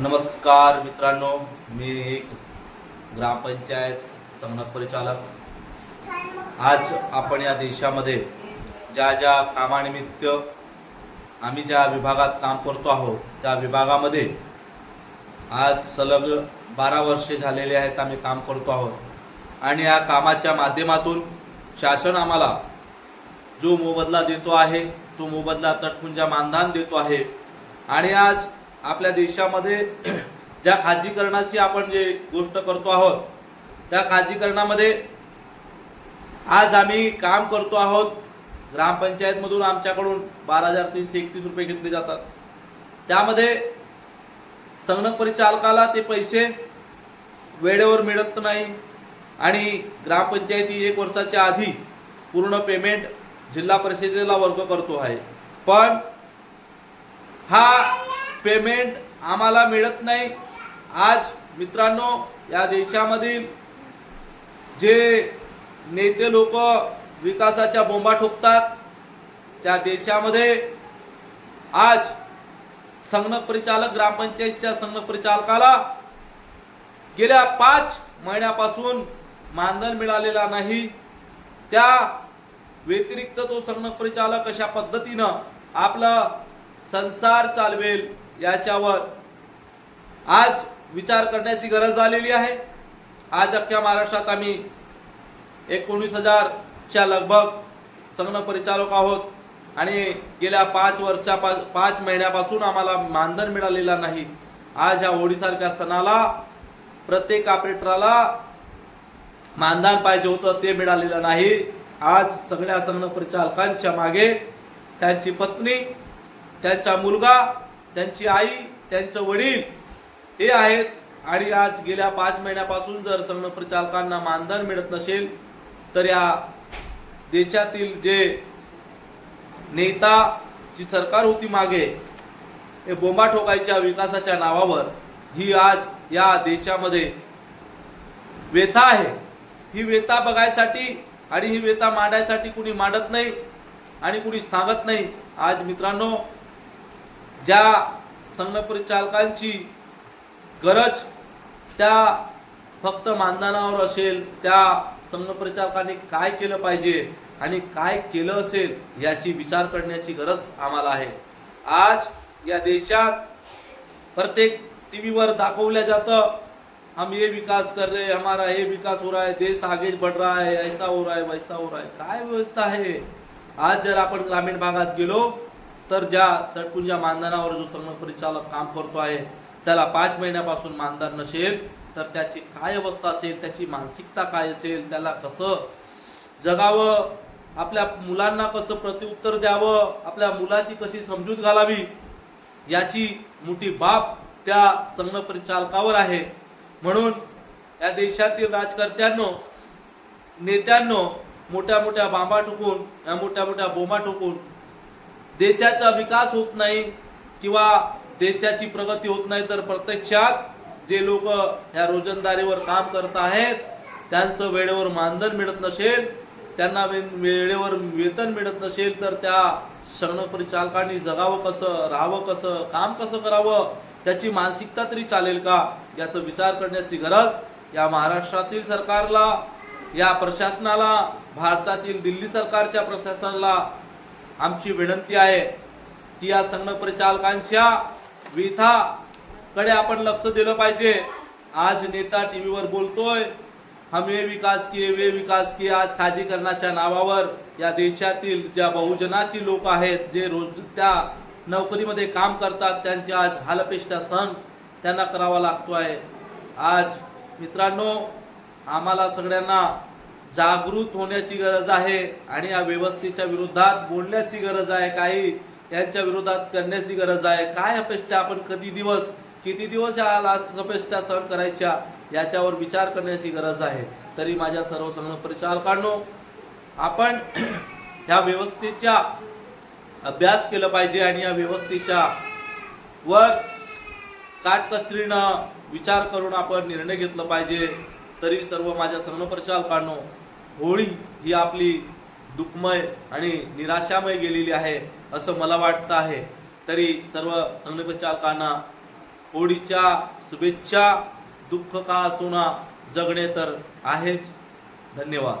नमस्कार मित्रांनो मी एक ग्रामपंचायत संगणक परिचालक. आज आपण या देशामध्ये ज्या ज्या कामानिमित्त आम्ही ज्या विभागात काम करतो आहोत त्या विभागामध्ये आज सलग बारा वर्षे झालेले आहेत आम्ही काम करतो आहोत. आणि या कामाच्या माध्यमातून शासन आम्हाला जो मोबदला देतो आहे तो मोबदला तटपुंजा मानधन देतो आहे. आणि आज आपल्या देशामध्ये ज्या खाजगीकरणाची आपण जे गोष्ट करतो आहोत त्या खाजगीकरणामध्ये आज आम्ही काम करतो आहोत. ग्रामपंचायतमधून आमच्याकडून बारा हजार तीनशे एकतीस रुपये घेतले जातात. त्यामध्ये संगणक परिचालकाला ते पैसे वेळेवर मिळत नाही आणि ग्रामपंचायती एक वर्षाच्या आधी पूर्ण पेमेंट जिल्हा परिषदेला वर्ग करतो आहे. पण हा पेमेंट आम्हाला मिळत नाही. आज मित्रांनो या देशामधील जे नेते लोक विकासाच्या बोंबा ठोकतात त्या देशामध्ये आज संगणक परिचालक ग्रामपंचायतच्या संगणक परिचालकाला गेल्या पाच महिन्यापासून मानधन मिळालेला नाही. त्या व्यतिरिक्त तो संगणक परिचालक अशा पद्धतीनं आपला संसार चालवेल. याच्यावर आज विचार करण्याची गरज झालेली आहे. आज अख्ख्या महाराष्ट्रात आम्ही एकोणीस हजारच्या लगभग संगणक परिचालक आहोत आणि गेल्या पाच वर्षा पाच महिन्यापासून आम्हाला मानधन मिळालेला नाही. आज ह्या होळीसारख्या सणाला प्रत्येक ऑपरेटराला मानधन पाहिजे होतं ते मिळालेलं नाही. आज सगळ्या संगणक परिचालकांच्या मागे त्यांची पत्नी त्यांचा मुलगा त्यांची आई त्यांचं वडील हे आहेत. आणि आज गेल्या पाच महिन्यापासून जर संगणक मानधन मिळत नसेल तर या देशातील जे नेता जी सरकार होती मागे हे बोंबा ठोकायच्या विकासाच्या नावावर ही आज या देशामध्ये व्यथा आहे. ही व्यथा बघायसाठी आणि ही व्यथा मांडायसाठी कुणी मांडत नाही आणि कुणी सांगत नाही. आज मित्रांनो ज्या संघपरिचालकांची गरज त्या फक्त मानधनावर असेल त्या संघपरिचालकांनी काय केलं पाहिजे आणि काय केलं असेल याची विचार करण्याची गरज आम्हाला आहे. आज या देशात प्रत्येक टी व्हीवर दाखवल्या जातं हम ये विकास कर रहे हमारा ये विकास हो रहा है देश आगे बढ़ रहा है ऐसा हो रहा है वैसा हो रहा है काय व्यवस्था आहे? आज जर आपण ग्रामीण भागात गेलो तर ज्या तटपुंजा मानधनावर जो संगणक परिचालक काम करतो आहे त्याला पाच महिन्यापासून मानधन नसेल तर त्याची काय अवस्था असेल त्याची मानसिकता काय असेल त्याला कसं जगावं आपल्या मुलांना कसं प्रत्युत्तर द्यावं आपल्या मुलाची कशी समजूत घालावी याची मोठी बाब त्या संगणक परिचालकावर आहे. म्हणून या देशातील राजकर्त्यांनो नेत्यांनो मोठ्या मोठ्या बांबा ठोकून या मोठ्या मोठ्या बोमा ठोकून देशाचा विकास होत नाही किंवा देशाची प्रगती होत नाही तर प्रत्यक्षात जे लोक ह्या रोजंदारीवर काम करत आहेत त्यांचं वेळेवर मानधन मिळत नसेल त्यांना वेळेवर वेतन मिळत नसेल तर त्या संगणक परिचालकांनी जगावं कसं राहावं कसं काम कसं करावं त्याची मानसिकता तरी चालेल का याचा विचार करण्याची गरज या महाराष्ट्रातील सरकारला या प्रशासनाला भारतातील दिल्ली सरकारच्या प्रशासनाला आमची विनंती आहे की या संगणप्रचालकांच्या विथा कडे आपण लक्ष दिलं पाहिजे. आज नेता टी व्हीवर बोलतोय हमे विकास किए वे विकास किए आज खाजीकरणाच्या नावावर या देशातील ज्या बहुजनाची लोक आहेत जे रोज त्या नोकरीमध्ये काम करतात त्यांचे आज हालपेष्टा सण त्यांना करावा लागतो आहे आज मित्रांनो आम्हाला सगळ्यांना जागृत होण्याची गरज आहे आणि या व्यवस्थेच्या विरोधात बोलण्याची गरज आहे काही यांच्या विरोधात करण्याची गरज आहे. काय अपेक्षा आपण कधी दिवस किती दिवस या सपेष्टा सहन करायच्या याच्यावर विचार करण्याची गरज आहे. तरी माझ्या सर्व संघ परिचालकांनो आपण ह्या व्यवस्थेच्या अभ्यास केला पाहिजे आणि या व्यवस्थेच्या वर काटकसरीनं विचार करून आपण निर्णय घेतला पाहिजे. तरी सर्व माझ्या संगणक परिचालकांनो होळी ही आपली दुःखमय आणि निराशामय गेलेली आहे असं मला वाटतं आहे. तरी सर्व संगणक होळीच्या शुभेच्छा दुःख का असुना जगणे तर आहेच. धन्यवाद.